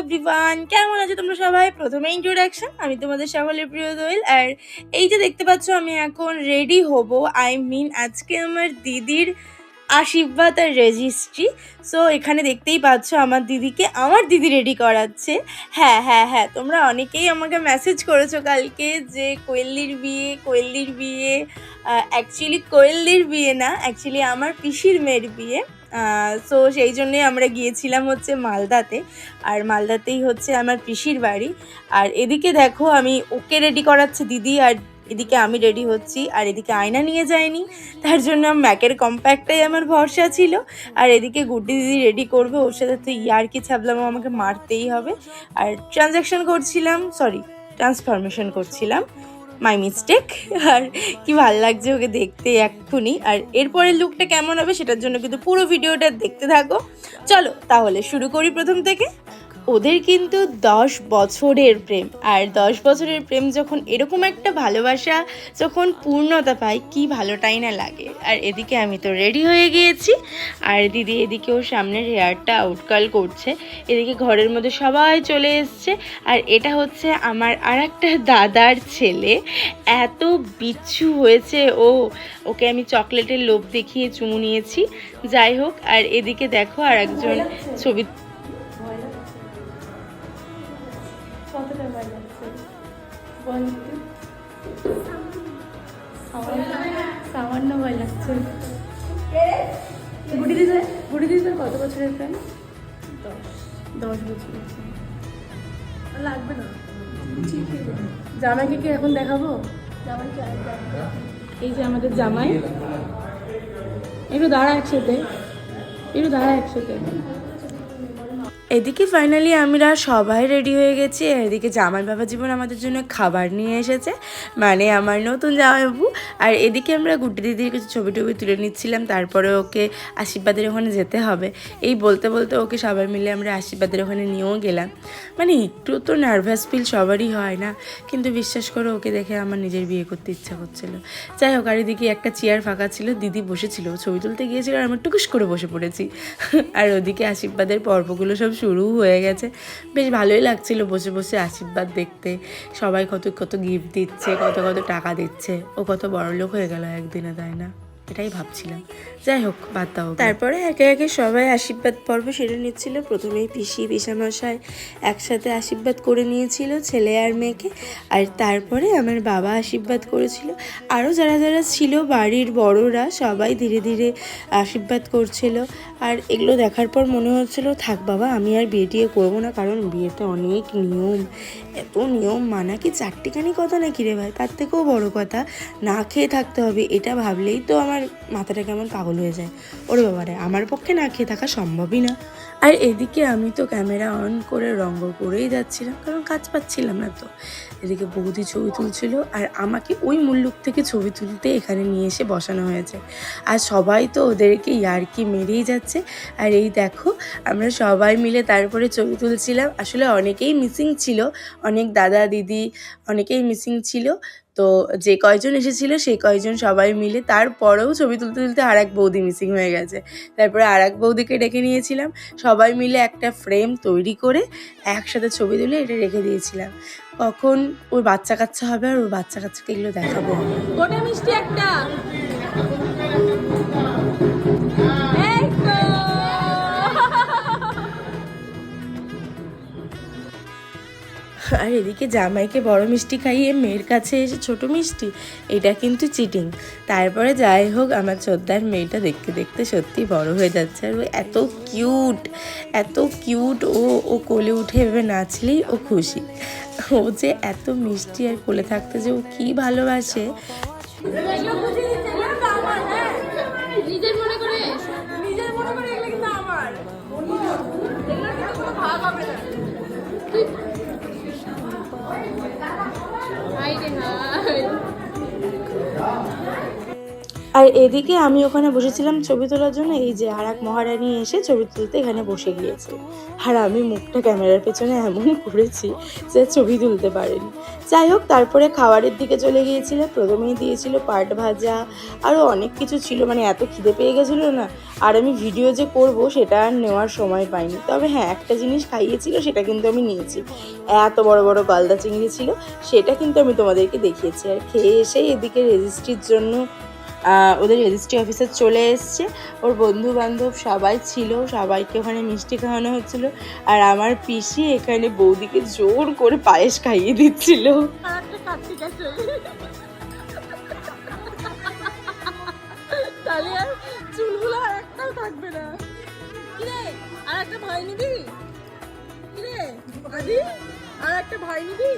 Everyone কেমন আছো তোমরা সবাই? প্রথমে ইন্ট্রোডাকশন আমি তোমাদের সকলের প্রিয় দোয়েল, আর এই যে দেখতে পাচ্ছ, আমি এখন রেডি হব আই মিন আজকে আমার দিদির আশীর্বাদ আর রেজিস্ট্রি সো এখানে দেখতেই পাচ্ছ আমার দিদিকে আমার দিদি রেডি করাচ্ছে। হ্যাঁ হ্যাঁ হ্যাঁ তোমরা অনেকেই আমাকে মেসেজ করেছ কালকে যে কোয়েল্লির বিয়ে কোয়েল্লির বিয়ে অ্যাকচুয়ালি কোয়েল্লির বিয়ে না অ্যাকচুয়ালি আমার পিসির মেয়ের বিয়ে। সো সেই জন্যই আমরা গিয়েছিলাম হচ্ছে মালদাতে। আর মালদাতেই হচ্ছে আমার পিসির বাড়ি। আর এদিকে দেখো আমি ওকে রেডি করাচ্ছে দিদি, আর এদিকে আমি রেডি হচ্ছি। আর এদিকে আয়না নিয়ে যায়নি, তার জন্য ম্যাকের কম্প্যাক্টটাই আমার ভরসা ছিল। আর এদিকে গুড্ডি দিদি রেডি করবে, ওর সাথে তো ইয়ার কি আমাকে মারতেই হবে। আর ট্রানজ্যাকশন করছিলাম সরি ট্রান্সফরমেশন করছিলাম। মাই মিস্টেক আর কি ভালো লাগছে ওকে দেখতে এক্ষুনি। আর এরপরের লুকটা কেমন হবে সেটার জন্য কিন্তু পুরো ভিডিওটা দেখতে থাকো। চলো তাহলে শুরু করি প্রথম থেকে। ওদের কিন্তু দশ বছরের প্রেম। আর দশ বছরের প্রেম যখন এরকম একটা ভালোবাসা যখন পূর্ণতা পায়, কি ভালোটাই না লাগে। আর এদিকে আমি তো রেডি হয়ে গিয়েছি। আর দিদি এদিকে ওর সামনের হেয়ারটা আউটকাল করছে। এদিকে ঘরের মধ্যে সবাই চলে এসছে। আর এটা হচ্ছে আমার আর একটা দাদার ছেলে। এত বিচ্ছু হয়েছে ও। ওকে আমি চকলেটের লোভ দেখিয়ে চুমু নিয়েছি। যাই হোক, আর এদিকে দেখো আর একজন ছবি সামান্য- ভয় লাগছে। গুড়ি দিদি গুড়ি দিদি কত বছরের প্রেম দশ। দশ বছরের লাগবে না। জামাইকে কি এখন দেখাবো? এই যে আমাদের জামাই। একটু দাঁড়া একসাথে। একটু দাঁড়া একসাথে। এদিকে ফাইনালি আমরা সবাই রেডি হয়ে গেছি। এদিকে জামাই বাবা জীবন আমাদের জন্য খাবার নিয়ে এসেছে। মানে আমার নতুন জামাইবাবু আর এদিকে আমরা গুড্ডি দিদির কিছু ছবি টবি তুলে নিচ্ছিলাম। তারপরে ওকে আশীর্বাদের ওখানে যেতে হবে। এই বলতে বলতে ওকে সবাই মিলে আমরা আশীর্বাদের ওখানে নিয়েও গেলাম। মানে একটু তো নার্ভাস ফিল সবারই হয় না। কিন্তু বিশ্বাস করে, ওকে দেখে আমার নিজের বিয়ে করতে ইচ্ছা করছিল। যাই হোক, আর এদিকে একটা চেয়ার ফাঁকা ছিল, দিদি বসেছিল। ছবি তুলতে গিয়েছিল আর আমার টুকুস করে বসে পড়েছি। আর ওদিকে আশীর্বাদের পর্বগুলো সব শুরু হয়ে গেছে। বেশ ভালোই লাগছিল বসে বসে আশীর্বাদ দেখতে। সবাই কত কত গিফট দিচ্ছে, কত কত টাকা দিচ্ছে। ও কত বড় লোক হয়ে গেল একদিনে, তাই না? এটাই ভাবছিলাম। যাই হোক, বাদ দাও তারপরে একে একে সবাই আশীর্বাদ পর্ব সেরে নিচ্ছিল। প্রথমেই পিসি, পিসামশাই একসাথে আশীর্বাদ করে নিয়েছিল ছেলে আর মেয়েকে। আর তারপরে আমার বাবা আশীর্বাদ করেছিল। আরও যারা যারা ছিল বাড়ির বড়রা সবাই ধীরে ধীরে আশীর্বাদ করছিল। আর এগুলো দেখার পর মনে হচ্ছিল, থাক বাবা, আমি আর বিয়ে টিয়ে করব না, কারণ বিয়েতে অনেক নিয়ম। এত নিয়ম মানা কি চারটিখানি কথা নাকি রে ভাই? তার থেকেও বড় কথা, না খেয়ে থাকতে হবে। এটা ভাবলেই তো আমার মাথাটা কেমন পাগল হয়ে যায়। ওরে বাবারে, আমার পক্ষে না খেয়ে থাকা সম্ভবই না। আর এদিকে আমি তো ক্যামেরা অন করে রঙ্গ করেই যাচ্ছিলাম, কারণ কাজ পাচ্ছিলাম না তো। এদিকে বৌদি ছবি তুলছিল, আর আমাকে ওই মুল্লুক থেকে ছবি তুলতে এখানে নিয়ে এসে বসানো হয়েছে। আর সবাই তো ওদেরকে ইয়ার্কি মেরেই যাচ্ছে। আর এই দেখো, আমরা সবাই মিলে তারপরে ছবি তুলছিলাম। আসলে অনেকেই মিসিং ছিল, অনেক দাদা, দিদি, অনেকেই মিসিং ছিল। তো যে কয়জন এসেছিল, সেই কয়জন সবাই মিলে তারপরেও ছবি তুলতে তুলতে আর এক বৌদি মিসিং হয়ে গেছে। তারপরে আর এক বৌদিকে ডেকে নিয়েছিলাম। সবাই মিলে একটা ফ্রেম তৈরি করে একসাথে ছবি তুলে এটা রেখে দিয়েছিলাম। কখন ওর বাচ্চা কাচ্চা হবে আর ওর বাচ্চা কাচ্চাকে এগুলো দেখাবো। গোটা মিষ্টি একটা। আর এদিকে জামাইকে বড় মিষ্টি খাইয়ে মেয়ের কাছে এসে ছোট মিষ্টি, এটা কিন্তু চিটিং তারপরে যাই হোক, আমার ছোদ্দার মেয়েটা দেখতে দেখতে সত্যি বড় হয়ে যাচ্ছে আর ও এত কিউট এত কিউট ও ও কোলে উঠে এভাবে নাচলেই ও খুশি। ও যে এত মিষ্টি আর কোলে থাকতে যে ও কী ভালোবাসে। আর এদিকে আমি ওখানে বসেছিলাম ছবি তোলার জন্য, এই যে আর এক মহারানী এসে ছবি তুলতে এখানে বসে গিয়েছে। আর আমি মুখটা ক্যামেরার পেছনে এমন করেছি যে ছবি তুলতে পারেনি। যাই হোক, তারপরে খাবারের দিকে চলে গিয়েছিল, প্রথমেই দিয়েছিল পাট ভাজা আরও অনেক কিছু ছিল মানে এত খিদে পেয়ে গেছিল না। আর আমি ভিডিও যে করব সেটা আর নেওয়ার সময় পাইনি। তবে হ্যাঁ একটা জিনিস খাইয়েছিল, সেটা কিন্তু আমি নিয়েছি। এত বড় বড় গলদা চিংড়ি ছিল, সেটা কিন্তু আমি তোমাদেরকে দেখিয়েছি। আর খেয়ে এসেই এদিকে রেজিস্ট্রির জন্য ওদের রেজিস্ট্রি অফিসার চলে এসছে। ওর বন্ধু বান্ধব সবাই ছিল, সবাইকে ওখানে মিষ্টি খাওয়ানো হচ্ছিল। আর আমার পিসি এখানে বৌদিকে জোর করে পায়েস খাইয়ে দিচ্ছিল। আর একটা ভাই নিবি? আর একটা ভাই নিবি?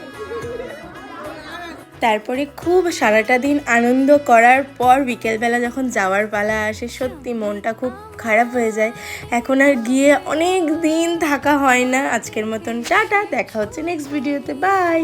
তারপরে খুব সারাটা দিন আনন্দ করার পর বিকেলবেলা যখন যাওয়ার পালা আসে, সত্যি মনটা খুব খারাপ হয়ে যায়। এখন আর গিয়ে অনেক দিন থাকা হয় না। আজকের মতন টাটা, দেখা হচ্ছে নেক্সট ভিডিওতে বাই